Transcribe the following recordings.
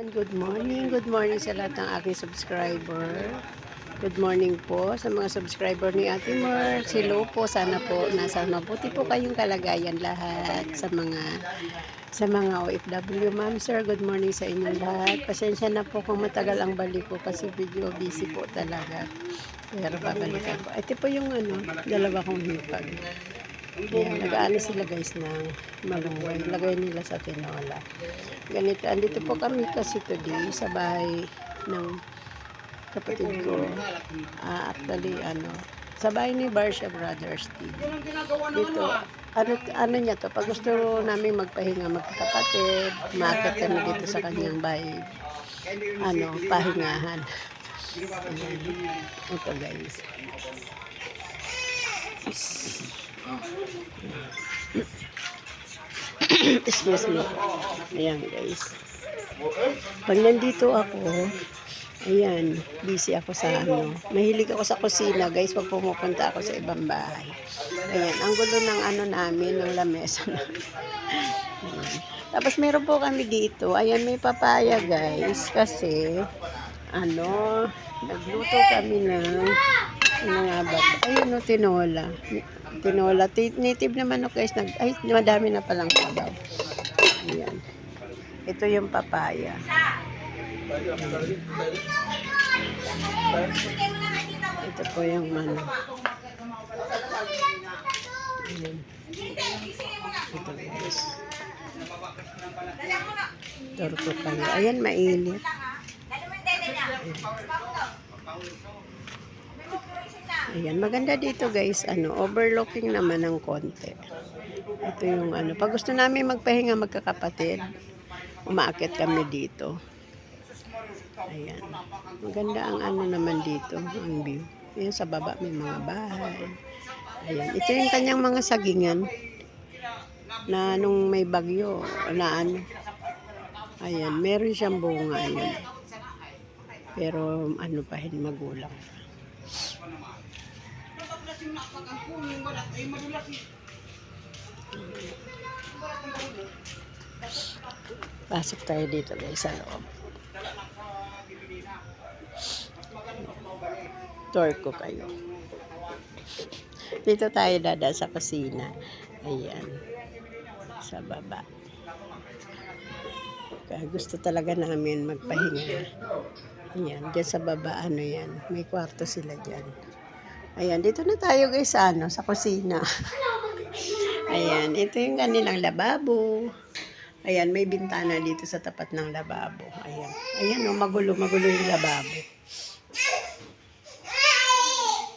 Good morning, good morning sa lahat ng aking subscriber. Good morning po sa mga subscriber ni Ate Mer. Hello po, sana po nasa mabuti po kayong kalagayan lahat sa mga sa mga OFW. Ma'am, sir, good morning sa inyong lahat. Pasensya na po kung matagal ang balik ko kasi video busy po talaga. Pero babalikan ko. Ito po yung ano, dalawa kong hipag. Ayan, nag-aano sila guys ng malunggay. Lagay nila sa tinola. Ganito, andito po kami kasi today sa bahay ng kapatid ko. Ah, actually, ano, sa bahay ni Barsha Brothers TV. Dito, ano, ano niya to, pag gusto namin magpahinga magkakapatid, maakyat kami dito sa kanyang bahay, ano, pahingahan. Ayan. Ito guys. Excuse me. Ayan guys. Pag nandito ako, ayan, busy ako sa ano. Mahilig ako sa kusina guys pag pumupunta ako sa ibang bahay. Ayan, ang gulo ng ano namin, ng lamesa. Tapos meron po kami dito, ayan may papaya guys, kasi ano, nagluto kami ng ano nga ba? Ayun no, tinola. Tinola. Ti- Native naman no guys. Nag, ay, madami na palang sabaw. Ayan. Ito yung papaya. Ito po yung mano. Ayan. Ito guys. Torko kayo. Ayan, mainit. Ayan, maganda dito guys, ano, overlooking naman ng konti. Ito yung ano, pag gusto namin magpahinga magkakapatid, umaakit kami dito. Ayan. Maganda ang ano naman dito, ang view. Ayan, sa baba may mga bahay. Ayan, ito yung kanyang mga sagingan na nung may bagyo, na ano. Ayan, meron siyang bunga, ayan. Pero ano pa, hindi magulang. Pasok tayo dito guys sa loob. Tour ko kayo. Dito tayo dada sa kusina. Ayan. Sa baba. Gusto talaga namin magpahinga. Ayan, dyan sa baba, ano yan. May kwarto sila dyan. Ayan, dito na tayo guys sa ano, sa kusina. Ayan, ito yung kanilang lababo. Ayan, may bintana dito sa tapat ng lababo. Ayan. Ayan, oh, magulo, magulo yung lababo.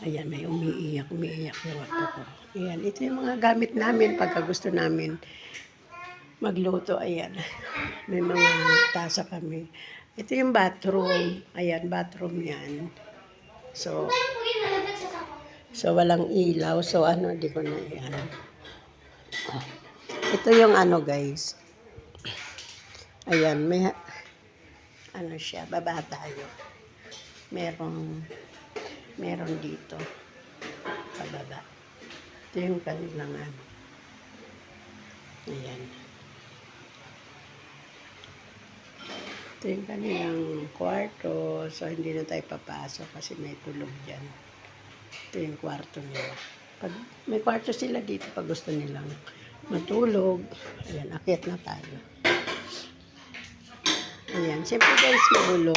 Ayan, may umiiyak, umiiyak yung apo ko. Ayan, ito yung mga gamit namin pagka gusto namin magluto. Ayan, may mga tasa kami. Ito yung bathroom. Ayan, bathroom yan. So, so walang ilaw. So, ano, di ko na yan. Ito yung ano, guys. Ayan, may, ano siya, baba tayo. Merong, meron dito. Pababa. Ito yung kanilang ano. Ayan. Ito yung kanilang kwarto. So, hindi na tayo papasok kasi may tulog dyan. Ito yung kwarto nila. Pag, may kwarto sila dito pag gusto nilang matulog. Ayan, akyat na tayo. Ayan. Siyempre guys, magulo.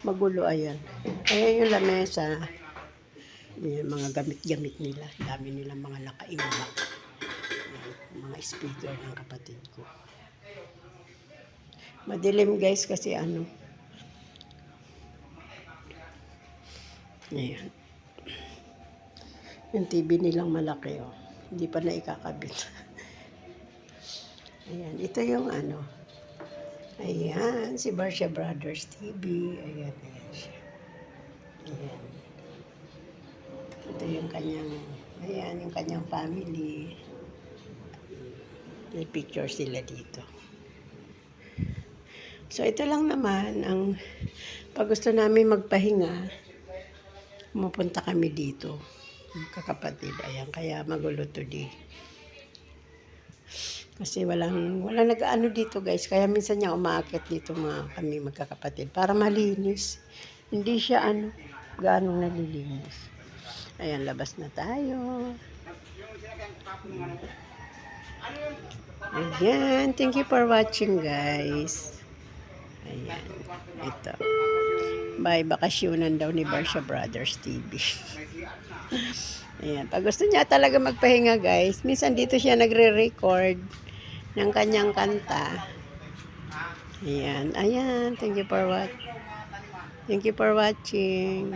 Magulo, ayan. Ayan yung lamesa. Ayan, mga gamit-gamit nila. Dami nila mga nakaimbak. Ayan, mga speaker ng kapatid ko. Madilim guys kasi ano. Ayan. Yung TV nilang malaki oh. Hindi pa na ikakabit. Ayan. Ito yung ano. Ayan. Si Barsha Brothers TV. Ayan. Ayan siya. Ayan. Ito yung kanyang ayan yung kanyang family. May picture sila dito. So, ito lang naman ang pag gusto namin magpahinga, pumunta kami dito. Kakapatid, ayan, kaya magulo today. Kasi walang, walang nag-ano dito guys. Kaya minsan niya umaakit dito mga kami magkakapatid. Para malinis. Hindi siya ano, ganong nalilinis. Ayan, labas na tayo. Ayan, thank you for watching guys. Ayan, ito. Bye, bakasyonan daw ni Barsha Brothers TV. Ayan, pag gusto niya talaga magpahinga guys, minsan dito siya nagre-record ng kanyang kanta. Ayan, ayan, thank you for what Thank you for watching.